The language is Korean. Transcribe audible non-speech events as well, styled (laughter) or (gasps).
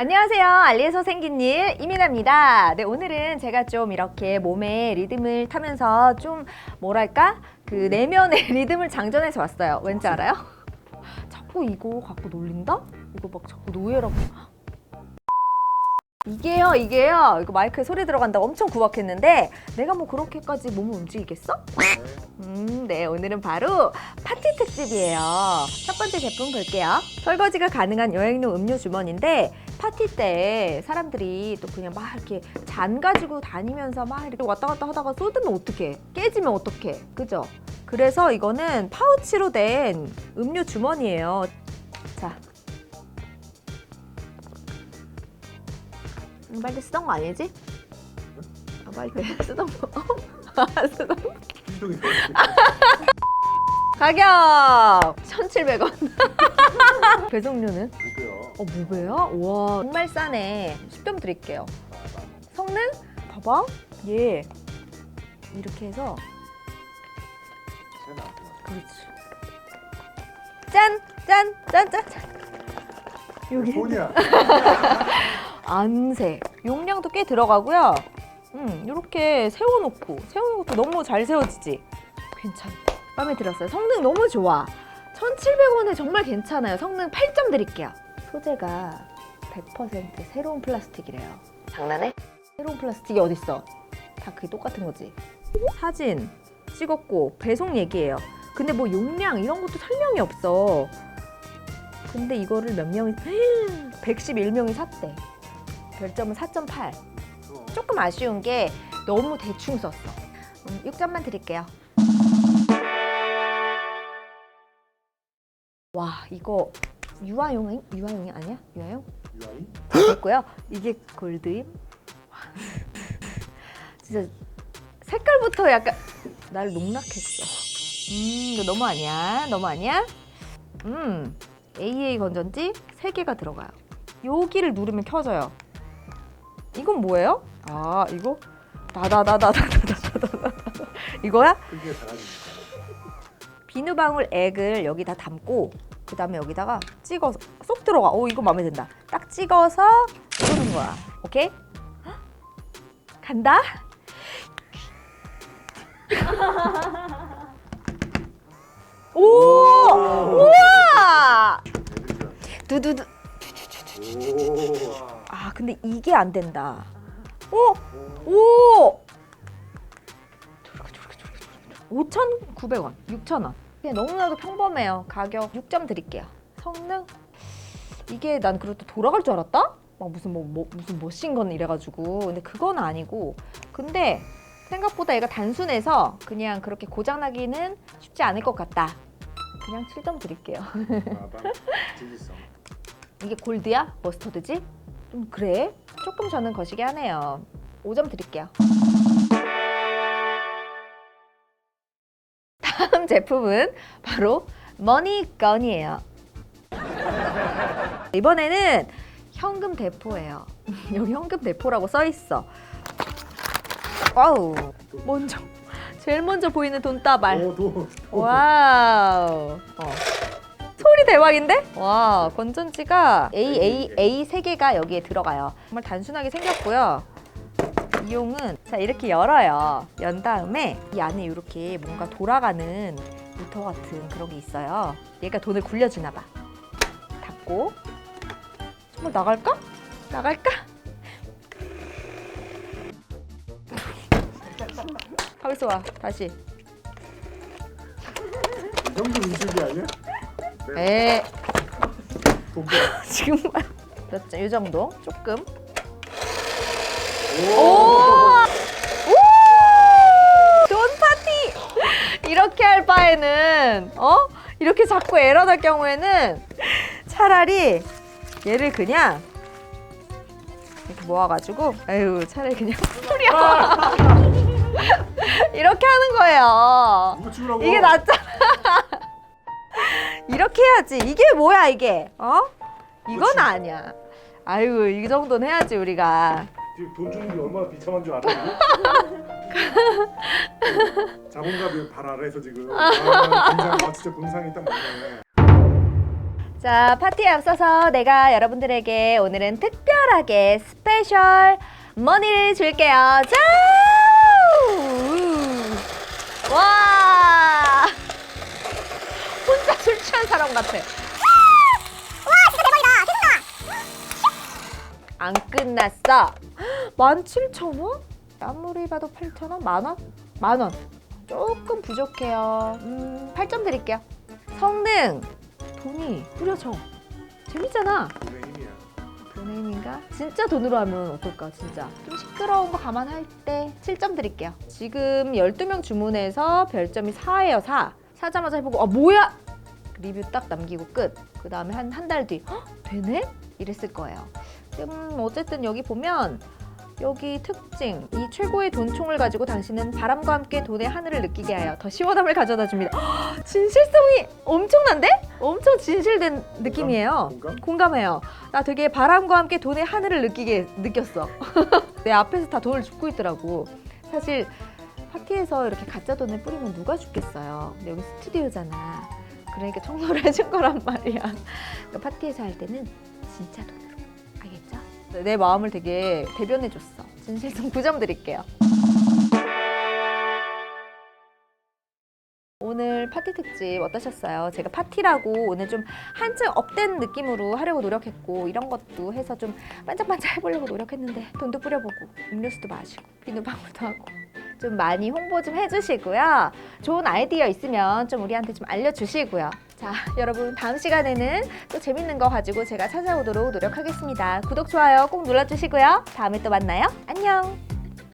안녕하세요. 알리에서 생긴 일 이민아입니다. 네, 오늘은 제가 좀 이렇게 몸에 리듬을 타면서 좀 뭐랄까? 그 내면의 (laughs) 리듬을 장전해서 왔어요. 왠지 알아요? 자꾸 이거 갖고 놀린다? 이거 막 자꾸 노예라고. 이게요, 이게요. 이거 마이크에 소리 들어간다고 엄청 구박했는데 내가 뭐 그렇게까지 몸을 움직이겠어? 음, 네, 오늘은 바로 파티 특집이에요. 첫 번째 제품 볼게요. 설거지가 가능한 여행용 음료 주머니인데 파티 때 사람들이 또 그냥 막 이렇게 잔 가지고 다니면서 막 이렇게 왔다 갔다 하다가 쏟으면 어떡해? 깨지면 어떡해? 그죠? 그래서 이거는 파우치로 된 음료 주머니예요. 자. 음, 빨리 쓰던 거 아니지? 아, 빨리 그래. (laughs) 쓰던 거. 쓰던 거. (laughs) 가격 1,700원. 배송료는? (laughs) 어, 무배야? 와, 정말 싸네. 10점 드릴게요. 성능? 봐봐. 얘. 이렇게 해서. 그렇지. 짠! 짠! 짠! 짠! 짠. 여기. 손이야. (laughs) 안새. 용량도 꽤 들어가고요. 음, 이렇게 세워놓고. 세우는 것도 너무 잘 세워지지? 괜찮다. 마음에 들었어요. 성능 너무 좋아. 1,700원에 정말 괜찮아요. 성능 8점 드릴게요. 소재가 100% 새로운 플라스틱이래요. 장난해? 새로운 플라스틱이 어딨어? 다 그게 똑같은 거지. 사진 찍었고 배송 얘기예요. 근데 뭐 용량 이런 것도 설명이 없어. 근데 이거를 몇 명이 (gasps) 111명이 샀대. 별점은 4.8. 조금 아쉬운 게 너무 대충 썼어. 음, 6점만 드릴게요. 와 이거 유아용이 유아용이 아니야? 유아용? 유아인? 됐고요. 이게 골드임. (laughs) 진짜 색깔부터 약간 날 농락했어. 음, 이거 너무 아니야. 너무 아니야. 음, AA 건전지 3개가 들어가요. 여기를 누르면 켜져요. 이건 뭐예요? 아, 이거 다다다다다다다다. 이거야? 그게. 비누방울 액을 여기다 담고 그 다음에 여기다가 찍어서 쏙 들어가. 오 이거 마음에 든다. 딱 찍어서 누르는 거야. 오케이? 헉, (gasps) 간다. (laughs) 오! 우와! 두두두. 오. 아 근데 이게 안 된다. 오! 오! 5,900원, 6,000원. 그냥 너무나도 평범해요. 가격 6점 드릴게요. 성능? 이게 난 그래도 돌아갈 줄 알았다? 막 무슨 뭐, 뭐 무슨 머신건 이래가지고 근데 그건 아니고 근데 생각보다 얘가 단순해서 그냥 그렇게 고장나기는 쉽지 않을 것 같다. 그냥 7점 드릴게요. 마방. (laughs) 이게 골드야? 머스터드지? 좀 그래? 조금 저는 거시기 하네요. 5점 드릴게요. 다음 제품은 바로 머니건이에요. 이번에는 현금 대포예요. (laughs) 여기 현금 대포라고 써 있어. 와우. 먼저 제일 먼저 보이는 돈다발. 오, 도. 와우. 어. 소리 대박인데? 와, 건전지가 A, A, A 세 개가 여기에 들어가요. 정말 단순하게 생겼고요. 이 용은 자 이렇게 열어요. 연 다음에 이 안에 이렇게 뭔가 돌아가는 모터 같은 그런 게 있어요. 얘가 돈을 굴려주나 봐. 닫고 정말 나갈까? 나갈까? (laughs) 가만있어 와 다시. 이 정도 음식이 아니야? 에. 지금 몇 점? 이 정도 조금. 오. 오! 돈 파티! 이렇게 할 바에는 어? 이렇게 자꾸 에러 날 경우에는 차라리 얘를 그냥 이렇게 모아가지고 에휴 차라리 그냥 뿌려 (laughs) 이렇게 하는 거예요. 누구 치우라고? 이게 낫잖아. 이렇게 해야지. 이게 뭐야 이게? 어? 이건. 아니야. 아유 이 정도는 해야지 우리가. 지금 돈 주는 게 얼마나 비참한 줄 알아? (laughs) 자본가의 발 아래에서 지금 아, 굉장히 아, 진짜 본상이 딱 맞네. 자, 파티에 앞서서 내가 여러분들에게 오늘은 특별하게 스페셜 머니를 줄게요. 자! 우! 와! 혼자 술 취한 사람 같아. 안 끝났어. 17,000원? 아무리 봐도 8,000원? 만원? 만원. 조금 부족해요. 음, 8점 드릴게요. 성능! 돈이 뿌려져. 재밌잖아. 돈의 힘인가? 진짜 돈으로 하면 어떨까, 진짜. 좀 시끄러운 거 감안할 때 7점 드릴게요. 지금 12명 주문해서 별점이 4예요, 4. 사자마자 해보고, 아, 뭐야! 리뷰 딱 남기고 끝. 그 다음에 한 한 달 뒤, 헉, 되네? 이랬을 거예요. 음, 어쨌든 여기 보면 여기 특징 이 최고의 돈총을 가지고 당신은 바람과 함께 돈의 하늘을 느끼게 하여 더 시원함을 가져다 줍니다. 헉, 진실성이 엄청난데? 엄청 진실된 느낌이에요. 공감? 공감 해요. 나 되게 바람과 함께 돈의 하늘을 느끼게 느꼈어. (laughs) 내 앞에서 다 돈을 줍고 있더라고. 사실 파티에서 이렇게 가짜 돈을 뿌리면 누가 죽겠어요. 근데 여기 스튜디오잖아. 그러니까 청소를 (laughs) 해준 거란 말이야. 그러니까 파티에서 할 때는 진짜. 알겠죠? 내 마음을 되게 대변해줬어. 진실성 9점 (laughs) 드릴게요. 오늘 파티 특집 어떠셨어요? 제가 파티라고 오늘 좀 한층 업된 느낌으로 하려고 노력했고 이런 것도 해서 좀 반짝반짝 해보려고 노력했는데 돈도 뿌려보고 음료수도 마시고 비누방울도 하고 좀 많이 홍보 좀 해주시고요. 좋은 아이디어 있으면 좀 우리한테 좀 알려주시고요. 자, (laughs) 여러분 다음 시간에는 또 재밌는 거 가지고 제가 찾아오도록 노력하겠습니다. 구독, 좋아요 꼭 눌러주시고요. 다음에 또 만나요. 안녕!